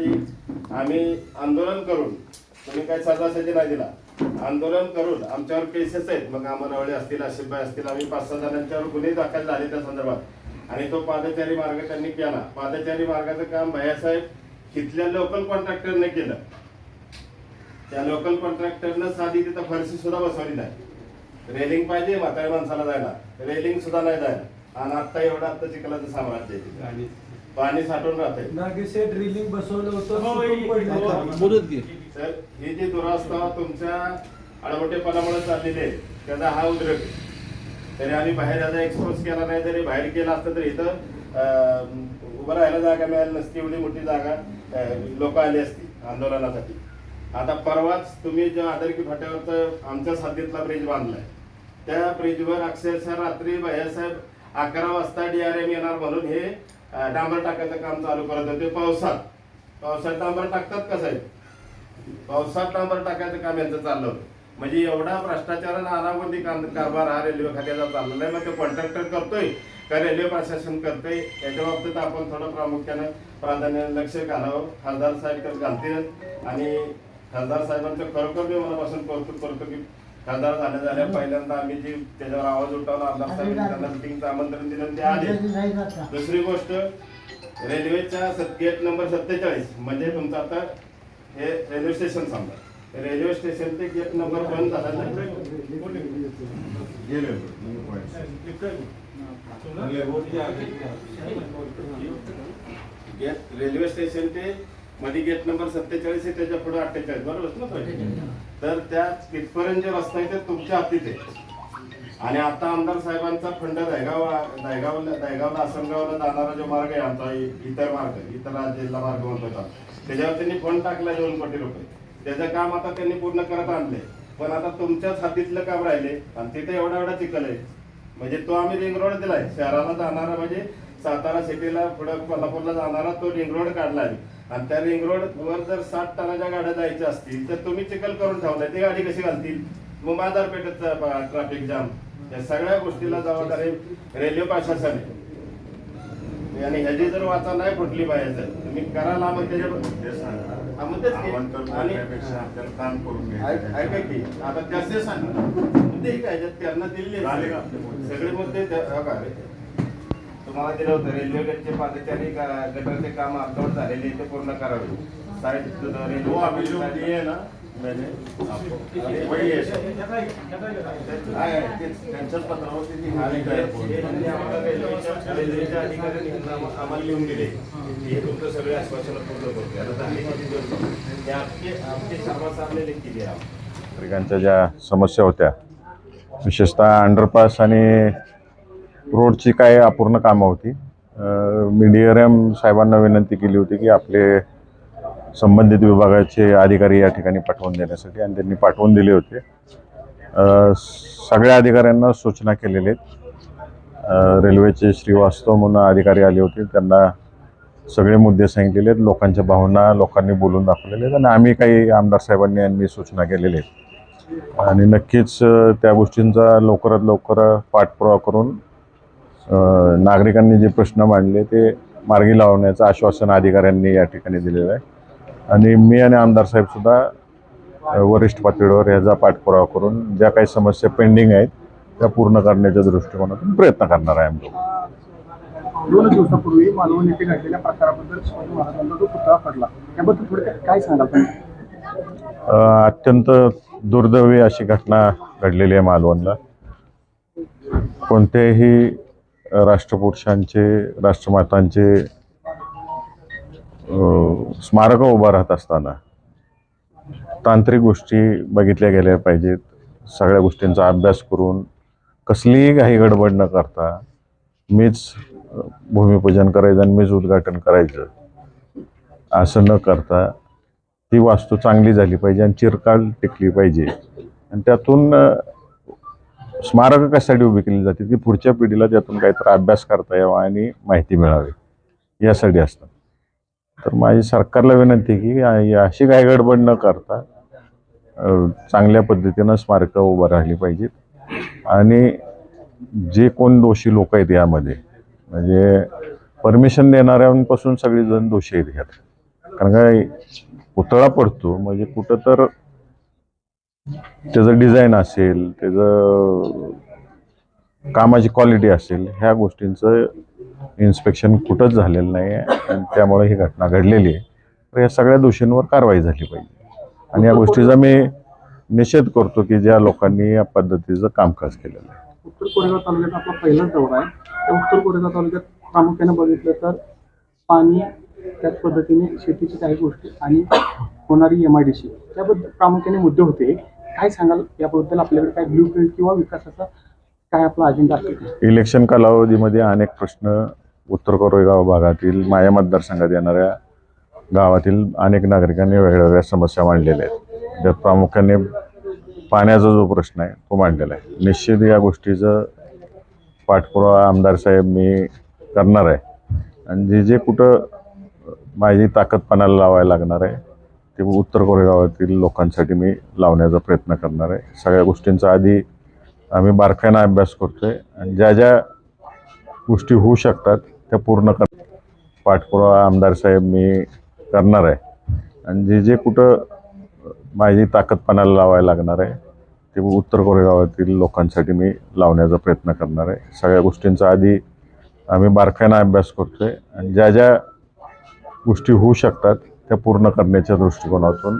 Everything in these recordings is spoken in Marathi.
यासाठी आम्ही आंदोलन करून तुम्ही काही सजासजी नाही दिला आंदोलन करून आमच्यावर केसेस आहेत. मग अमरावळे असतील आशिफबाई असतील आम्ही पाच सहा जणांच्यावर गुन्हे दाखल झाले त्या संदर्भात. आणि तो पादचारी मार्ग त्यांनी केला. पादचारी मार्गाचं काम भैयासाहेब इथल्या लोकल कॉन्ट्रॅक्टरने केलं. त्या लोकल कॉन्ट्रॅक्टरनं साधी तिथं फरशी सुद्धा बसवली नाही. रेलिंग पाहिजे म्हातारी माणसाला जायला. रेलिंग सुद्धा नाही जायला. आणि आत्ता एवढं आत्ता चिखलाचं साम्राज्य आहे तिथे. पाणी साठून राहते नागेशे ड्रिलिंग बसवलं होतं हो, पडलं हो. होतं. बोलत घे तर ही जी दुरावस्था तुमच्या अडवटेपणामुळे चाललेली आहे त्याचा हा उद्रेक आहे. तरी आम्ही बाहेर याचा एक्सपोज केला नाही जरी बाहेर केला असतं तर इथं अं, उभं राहायला जागा मिळाली नसती एवढी मोठी जागा लोक आली असती आंदोलनासाठी आता परवाच तुम्ही जो आदरकी फाट्यावरचं आमच्या साथीतला ब्रिज बांधलाय त्या ब्रिजवर अक्षरशः रात्री भैयासाहेब अकरा वाजता डीआरएम येणार म्हणून हे डांबर टाकायचं काम चालू करत होते पावसात. पावसात डांबर टाकतात का साहेब? पावसात डांबर टाकायचं काम यांचं चाललं. होतं म्हणजे एवढा भ्रष्टाचार आणि अनागोंदी काम- कारभार हा रेल्वे खात्याचा चाललेला आहे. मग ते कॉन्ट्रॅक्टर करतोय का रेल्वे प्रशासन करतोय? याच्या बाबतीत आपण थोडं प्रामुख्यानं प्राधान्याने लक्ष घालावं. खासदार साहेब तर घालतील आणि खासदार साहेबांचं खरोखर मी मनापासून कौतुक करतो की खासदार झाल्या झाल्या पहिल्यांदा आम्ही जी त्याच्यावर आवाज उठवला आमदार साहेब त्यांना मिटिंगचं आमंत्रण दिलं ते आले. दुसरी गोष्ट रेल्वेच्या गेट नंबर सत्तेचाळीस म्हणजे तुमचं आता हे रेल्वे स्टेशन समजा रेल्वे स्टेशन ते गेट नंबर बंद झाला गेट रेल्वे स्टेशन ते मध्ये गेट नंबर सत्तेचाळीस आहे त्याच्या पुढे अठ्ठेचाळीस बरोबर ना? तर त्या तिथपर्यंत जे रस्ता आहे ते तुमच्या हातीत आहे. आणि आता आमदार साहेबांचा फंड दहेगाव दहेगावला दहेगावला आसनगावला जाणारा जो मार्ग आहे आमचा इतर मार्ग इतर जिल्हा मार्ग म्हणतो का? त्याच्यावर त्यांनी फंड टाकला दोन कोटी रुपये. त्याचं काम आता त्यांनी पूर्ण करत आणले पण आता तुमच्याच हातीतलं काम राहिले आणि तिथे एवढा एवढा चिखल आहे. म्हणजे तो आम्ही रिंग रोड दिलाय. शहराला जाणारा म्हणजे सातारा सिटीला पुढे कोल्हापूरला जाणारा तो रिंग रोड काढला आहे. आणि त्या रिंग रोड वर जर साठ टनाच्या गाड्या जायच्या असतील तर तुम्ही चिखल करून ठेवलाय. ती गाडी कशी घालतील? मग बाजारपेठेचा ट्रॅफिक जाम या सगळ्या गोष्टीला जबाबदारी रेल्वे प्रशासन आहे आणि ह्याची जर वाचा नाही फुटली पाहिजे तुम्ही करायला मग त्याच्या आता त्याचे सांगा मुद्दे काय? त्यांना मुद्दे? सगळे मुद्दे? तुम्हाला दिलं होतं. रेल्वे गटचे पादचारी गटाचे काम अर्धवट झालेले ते पूर्ण करावे. साईड रेल्वे- वो अभी जो दिए ना मैंने आपको वही है सब. आहे, आहे, तेच त्यांच्याच पत्रावरती ती लिहिली आहे. पूर्ण. त्यांनी आम्हाला रेल्वेच्या रेल्वेच्या अधिकाऱ्यांनी आम्हा- आम्हाला लिहून दिले. की हे तुमचं सगळे आश्वासन पूर्ण करते आता झाले किती दिवस हे आपके आपके शर्मा साहेब ने लिख नागरिकांच्या ज्या समस्या होत्या विशेषतः अंडरपास आणि रोडची काय अपूर्ण कामं होती. अं, मी डी आर एम साहेबांना विनंती केली होती की आपले संबंधित विभागाचे अधिकारी या ठिकाणी पाठवून देण्यासाठी आणि त्यांनी पाठवून दिले होते. सगळ्या अधिकाऱ्यांना सूचना केलेल्या आहेत. रेल्वेचे श्रीवास्तव म्हणून अधिकारी आले होते. त्यांना सगळे मुद्दे सांगितलेले आहेत. लोकांच्या भावना लोकांनी बोलून दाखवलेले आहेत आणि आम्ही काही आमदार साहेबांनी यांनी सूचना केलेल्या आहेत. आणि नक्कीच त्या गोष्टींचा लवकरात लवकर पाठपुरावा करून नागरिकांनी जे प्रश्न मांडले ते मार्गी लावण्याचं आश्वासन अधिकाऱ्यांनी या ठिकाणी दिलेलं आहे. आणि मी आणि आमदार साहेब सुद्धा अ, वरिष्ठ पातळीवर ह्याचा पाठपुरावा करून ज्या काही समस्या पेंडिंग आहेत त्या पूर्ण करण्याच्या दृष्टिकोनातून प्रयत्न करणार आहे आम्ही लोक दोन दिवसापूर्वी मालवण येथे घडलेल्या प्रकाराबद्दल शिवाजी महाराजांचा जो पुतळा पडला त्याबद्दल थोडं काय- काय सांगाल पण अ, अत्यंत दुर्दैवी अशी घटना घडलेली आहे मालवणला. कोणत्याही राष्ट्रपुरुषांचे राष्ट्रमातांचे स्मारकं उभं राहत असताना तांत्रिक गोष्टी बघितल्या गेल्या पाहिजेत. सगळ्या गोष्टींचा अभ्यास करून कसलीही काही गडबड न करता मीच भूमिपूजन करायचं आणि मीच उद्घाटन करायचं असं न करता ती वास्तू चांगली झाली पाहिजे आणि चिरकाल टिकली पाहिजे. आणि त्यातून स्मारकं कशासाठी उभी केली जाते की पुढच्या पिढीला त्यातून काहीतरी अभ्यास करता यावा आणि माहिती मिळावी? यासाठी असतं तर माझी सरकारला विनंती की अशी काही गडबड न करता चांगल्या पद्धतीनं स्मारकं उभं राहिली पाहिजेत. आणि जे कोण दोषी लोक आहेत यामध्ये म्हणजे परमिशन देणाऱ्यांपासून सगळेजण दोषी आहेत ह्यात कारण काय पुतळा पडतो म्हणजे कुठं तर त्याचं डिझाईन असेल त्याचं कामाची क्वालिटी असेल ह्या गोष्टींचं इन्स्पेक्शन कुठंच झालेलं नाही आहे आणि त्यामुळे ही घटना घडलेली आहे. तर या सगळ्या दोषींवर कारवाई झाली पाहिजे. आणि या गोष्टीचा मी निषेध करतो की ज्या लोकांनी या पद्धतीचं कामकाज केलेलं आहे. उत्तर कोरेगाव तालुक्यात आपला पहिलाच दौरा आहे. त्या उत्तर कोरेगाव तालुक्यात प्रामुख्याने बघितलं तर पाणी त्याच पद्धतीने शेतीची काही गोष्टी आणि होणारी एम आय डी सी त्याबद्दल प्रामुख्याने मुद्दे होते. काय सांगाल? याबद्दल आपल्याकडे काय ब्ल्यू प्रिंट किंवा विकासाचा काय आपला अजेंडा असेल इलेक्शन कालावधीमध्ये अनेक प्रश्न उत्तर कोरेगाव भागातील माया मतदारसंघात येणाऱ्या गावातील अनेक नागरिकांनी वेगवेगळ्या समस्या मांडलेल्या आहेत. त्यात प्रामुख्याने पाण्याचा जो प्रश्न आहे तो मांडलेला आहे. निश्चित या गोष्टीचं पाठपुरावा आमदार साहेब मी करणार आहे. आणि जे जे कुठं माझी ताकद पणाला लावायला लागणार आहे ते उत्तर कोरेगावातील लोकांसाठी मी लावण्याचा प्रयत्न करणार आहे. सगळ्या गोष्टींचा आधी आम्ही बारकाईनं अभ्यास करतो आहे आणि ज्या ज्या गोष्टी होऊ शकतात त्या पूर्ण कर पाठपुरावा आमदार साहेब मी करणार आहे. आणि जे जे कुठं माझी ताकदपणाला लावायला लागणार आहे ते उत्तर कोरेगावातील लोकांसाठी मी लावण्याचा प्रयत्न करणार आहे. सगळ्या गोष्टींचा आधी आम्ही बारकाईनं अभ्यास करतो आहे आणि ज्या ज्या गोष्टी होऊ शकतात त्या पूर्ण करण्याच्या दृष्टिकोनातून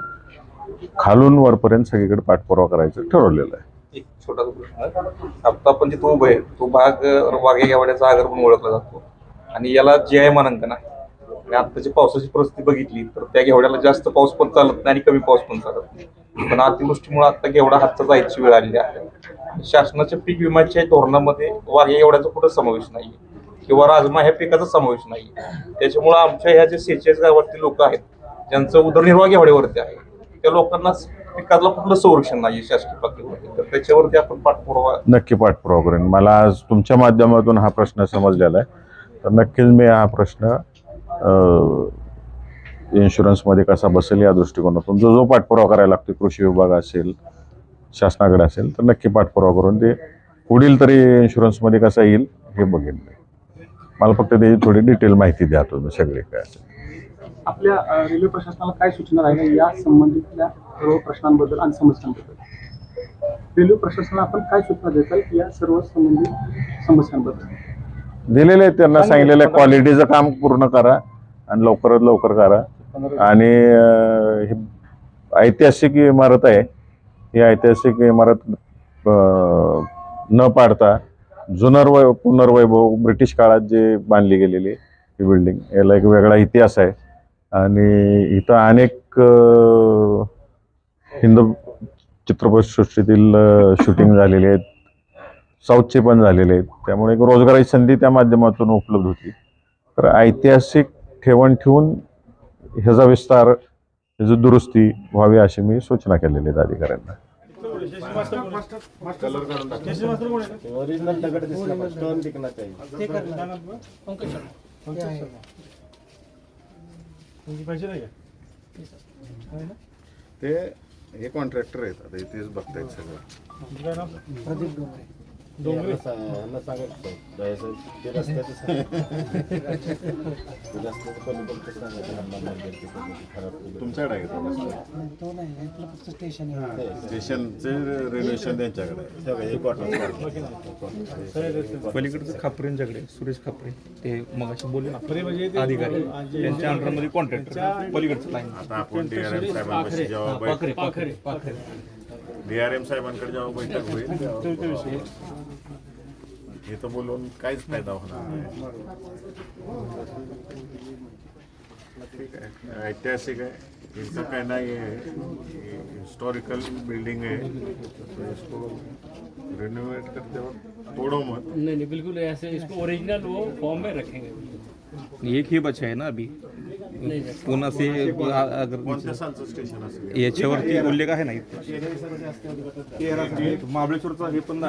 खालून वरपर्यंत सगळीकडे पाठपुरावा करायचं ठरवलेलं आहे. एक छोटासा प्रश्न आता पण जिथं उभं आहे तो भाग वाघे गावड्याचा आगर म्हणून ओळखला जातो. आणि याला जे आय मानांकन आहे. आणि आत्ताची पावसाची परिस्थिती बघितली तर त्या घेवड्याला जास्त पाऊस पण चालत नाही आणि कमी पाऊस पण चालत नाही. पण अतिवृष्टीमुळे आता घेवडा हातचा जायची वेळ आलेली आहे. शासनाच्या पीक विम्याच्या धोरणामध्ये वाघे घेवड्याचा कुठं समावेश नाही किंवा राजमा ह्या पिकाचा समावेश नाही त्याच्यामुळं आमच्या ह्या जे सेहेचाळीस गावातील लोक आहेत ज्यांचं उदरनिर्वाह घेवड्यावरती आहे त्या लोकांना पिकाला कुठलं संरक्षण नाही शासकीय पातळीवरती. तर त्याच्यावरती आपण पाठपुरावा नक्की पाठपुरावा करेन. मला आज तुमच्या माध्यमातून हा प्रश्न समजलेला आहे. तर नक्कीच मी हा प्रश्न इन्शुरन्समध्ये कसा बसेल या दृष्टिकोनातून जो जो पाठपुरावा करायला लागतो कृषी विभाग असेल शासनाकडे असेल तर नक्की पाठपुरावा करून ते पुढील तरी इन्शुरन्समध्ये कसा येईल हे बघेन मी. मला फक्त त्याची थोडी डिटेल माहिती द्या तुम्ही सगळी काय असेल. आपल्या रेल्वे प्रशासनाला काय सूचना राहिल्या या संबंधितल्या सर्व प्रश्नांबद्दल आणि समस्यांबद्दल? रेल्वे प्रशासनाला आपण काय सूचना देताल या सर्व संबंधित समस्यांबद्दल? दिलेले त्यांना सांगितलेलं आहे क्वालिटीचं काम पूर्ण करा आणि लवकरात लवकर करा. आणि ही ऐतिहासिक इमारत आहे. ही ऐतिहासिक इमारत न पाडता जुनर्वै पुनर्वैभव ब्रिटिश काळात जे बांधली गेलेली ही बिल्डिंग याला एक वेगळा इतिहास आहे. आणि इथं अनेक हिंदू चित्रपटसृष्टीतील शूटिंग झालेली आहेत. साऊथचे पण झालेले आहेत. त्यामुळे एक रोजगाराची संधी त्या माध्यमातून उपलब्ध होती. तर ऐतिहासिक ठेवण ठेवून ह्याचा विस्तार ह्याची दुरुस्ती व्हावी अशी मी सूचना केलेली आहेत अधिकाऱ्यांना. ओरिजिनल दगड दिसला पाहिजे स्टोन दिखना चाहिए. ते हे कॉन्ट्रॅक्टर आहेत आता इथेच बघतायत सगळं. यांना यांना सांगायचं ते रस्त्याचं केलं. तुमच्याकडे आहे का स्टेशनचे रेल्वेशन त्यांच्याकडे पलीकडचं खापरेंच्याकडे सुरेश खापरे ते मगाशी बोलले ना अधिकारी त्यांच्या अंडरमध्ये कॉन्ट्रॅक्टर पलीकडचं लाईन आता आपण डीआरएम साहेबांपाशी जेव्हा बैठक पाखरे पाखरे डीआरएम साहेबांकडे जेव्हा बैठक होईल तेव्हा इथं बोलून काहीच फ़ायदा होणार नाही. ठीक आहे ऐतिहासिक आहे. इनका कहना ये है हिस्टोरिकल बिल्डिंग है तो इसको रिनोवेट करते वक्त तोड़ो मत. नहीं नहीं बिल्कुल ऐसे इसको ओरिजिनल वो फॉर्म में रखेंगे। एक ही बचा है ना अभी? पुन्हा से आ- अगर कोणत्या सालचं स्टेशन असेल? याच्यावरती उल्लेख आहे ना इथे? महाबळेश्वरचा हे पण